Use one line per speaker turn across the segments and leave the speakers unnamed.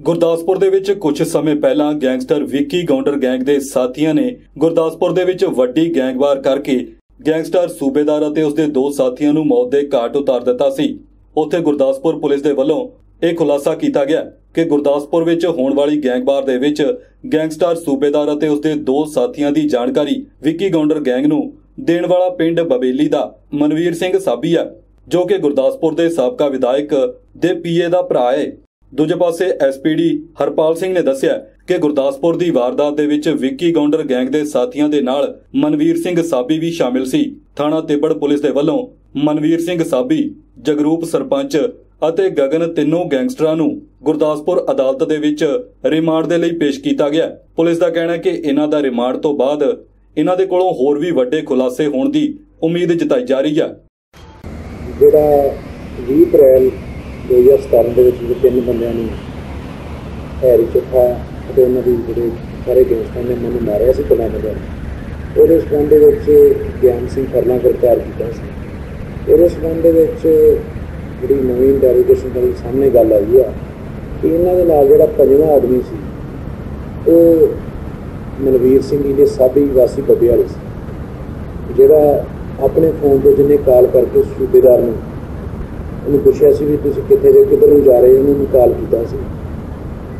ਗੁਰਦਾਸਪੁਰ ਦੇ ਵਿੱਚ ਕੁਝ ਸਮੇਂ ਪਹਿਲਾਂ ਗੈਂਗਸਟਰ ਵਿੱਕੀ ਗੌਂਡਰ ਗੈਂਗ ਦੇ ਸਾਥੀਆਂ ਨੇ ਗੁਰਦਾਸਪੁਰ ਦੇ ਵਿੱਚ ਵੱਡੀ ਗੈਂਗਵਾਰ ਕਰਕੇ ਗੈਂਗਸਟਰ ਸੂਬੇਦਾਰ ਅਤੇ ਉਸਦੇ ਦੋ ਸਾਥੀਆਂ ਨੂੰ ਮੌਤ ਦੇ ਘਾਟ ਉਤਾਰ ਦਿੱਤਾ ਸੀ। ਉੱਥੇ ਗੁਰਦਾਸਪੁਰ ਪੁਲਿਸ ਦੇ ਵੱਲੋਂ ਇਹ ਖੁਲਾਸਾ ਕੀਤਾ ਗਿਆ ਕਿ ਗੁਰਦਾਸਪੁਰ ਵਿੱਚ ਹੋਣ ਵਾਲੀ ਗੈਂਗਵਾਰ ਦੇ ਵਿੱਚ ਗੈਂਗਸਟਰ ਸੂਬੇਦਾਰ ਅਤੇ ਉਸਦੇ ਦੋ ਸਾਥੀਆਂ ਦੀ ਜਾਣਕਾਰੀ ਵਿੱਕੀ ਗੌਂਡਰ ਗੈਂਗ ਨੂੰ ਦੇਣ ਵਾਲਾ ਪਿੰਡ ਬਬੇਲੀ ਦਾ ਮਨਵੀਰ ਸਿੰਘ ਸਾਬੀ ਹੈ, ਜੋ ਕਿ ਗੁਰਦਾਸਪੁਰ ਦੇ ਸਾਬਕਾ ਵਿਧਾਇਕ ਦੇ ਪੀਏ ਦਾ ਭਰਾ ਹੈ। ਦੂਜੇ ਪਾਸੇ ਐਸਪੀਡੀ ਹਰਪਾਲ ਸਿੰਘ ਨੇ ਦੱਸਿਆ ਕਿ ਗੁਰਦਾਸਪੁਰ ਦੀ ਵਾਰਦਾਤ ਦੇ ਵਿੱਚ ਵਿੱਕੀ ਗੌਂਡਰ ਗੈਂਗ ਦੇ ਸਾਥੀਆਂ ਦੇ ਨਾਲ ਮਨਵੀਰ ਸਿੰਘ ਸਾਬੀ ਵੀ ਸ਼ਾਮਿਲ ਸੀ। ਥਾਣਾ ਤਿੱਬੜ ਪੁਲਿਸ ਦੇ ਵੱਲੋਂ ਮਨਵੀਰ ਸਿੰਘ ਸਾਬੀ, ਜਗਰੂਪ ਸਰਪੰਚ ਅਤੇ ਗਗਨ ਤਿੰਨੋਂ ਗੈਂਗਸਟਰਾਂ ਨੂੰ ਗੁਰਦਾਸਪੁਰ ਅਦਾਲਤ ਦੇ ਵਿੱਚ ਰਿਮਾਂਡ ਦੇ ਲਈ ਪੇਸ਼ ਕੀਤਾ ਗਿਆ। ਪੁਲਿਸ ਦਾ ਕਹਿਣਾ ਹੈ ਕਿ ਇਹਨਾਂ ਦਾ ਰਿਮਾਂਡ ਤੋਂ ਬਾਅਦ ਇਹਨਾਂ ਦੇ ਕੋਲੋਂ ਹੋਰ ਵੀ ਵੱਡੇ ਖੁਲਾਸੇ ਹੋਣ ਦੀ ਉਮੀਦ ਜਤਾਈ ਜਾ ਰਹੀ ਹੈ।
ਜਿਹੜਾ 20 ਅਪ੍ਰੈਲ 2017 ਦੇ ਵਿੱਚ ਜਿਹੜੇ ਤਿੰਨ ਬੰਦਿਆਂ ਨੂੰ ਹੈਰੀ ਚੱਠਾ ਅਤੇ ਉਹਨਾਂ ਦੀ ਜਿਹੜੇ ਸਾਰੇ ਗੈਂਗਸਟਰਾਂ ਨੇ ਮੈਨੂੰ ਮਾਰਿਆ ਸੀ ਕਲਾਂ ਦੇ ਉਹਦੇ ਸੰਬੰਧ ਦੇ ਵਿੱਚ ਗਿਆਨ ਸਿੰਘ ਫਰਨਾ ਗ੍ਰਿਫਤਾਰ ਕੀਤਾ ਸੀ ਉਹਦੇ ਸੰਬੰਧ ਦੇ ਵਿੱਚ ਜਿਹੜੀ ਨਵੀਂ ਡੈਲੀਗੇਸ਼ਨ ਦੇ ਸਾਹਮਣੇ ਗੱਲ ਆਈ ਆ ਕਿ ਇਹਨਾਂ ਦੇ ਨਾਲ ਜਿਹੜਾ ਪੰਜਵਾਂ ਆਦਮੀ ਸੀ ਉਹ ਮਨਵੀਰ ਸਿੰਘ ਜੀ ਦੇ ਸਾਬੀ ਵਾਸੀ ਬੱਬੇ ਵਾਲੇ ਸੀ ਜਿਹੜਾ ਆਪਣੇ ਫੋਨ ਤੋਂ ਜਿਹਨੇ ਕਾਲ ਕਰਕੇ ਸੂਬੇਦਾਰ ਨੂੰ ਉਹਨੂੰ ਪੁੱਛਿਆ ਸੀ ਵੀ ਤੁਸੀਂ ਕਿੱਥੇ ਦੇ ਕਿੱਧਰ ਨੂੰ ਜਾ ਰਹੇ ਹੋ? ਉਹਨੂੰ ਕਾਲ ਕੀਤਾ ਸੀ।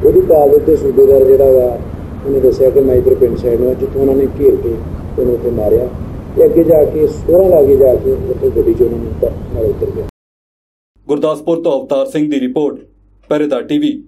ਉਹਦੀ ਕਾਲ ਉੱਤੇ ਸੂਬੇਦਾਰ ਜਿਹੜਾ ਵਾ, ਉਹਨੇ ਦੱਸਿਆ ਕਿ ਮੈਂ ਇਧਰ ਪਿੰਡ ਸਾਈਡ ਨੂੰ ਜਿੱਥੋਂ ਉਹਨਾਂ ਨੇ ਘੇਰ ਕੇ ਉਹਨੂੰ ਉੱਥੇ ਮਾਰਿਆ। ਤੇ ਅੱਗੇ ਜਾ ਕੇ ਸੋਹਰਾ ਲਾਗੇ ਜਾ ਕੇ ਉੱਥੇ ਗੱਡੀ 'ਚ ਉਹਨਾਂ ਨਾਲ ਉਤਰ ਗਿਆ।
ਗੁਰਦਾਸਪੁਰ ਤੋਂ ਅਵਤਾਰ ਸਿੰਘ ਦੀ ਰਿਪੋਰਟ ਪਹਿਰੇਦਾਰ ਟੀਵੀ।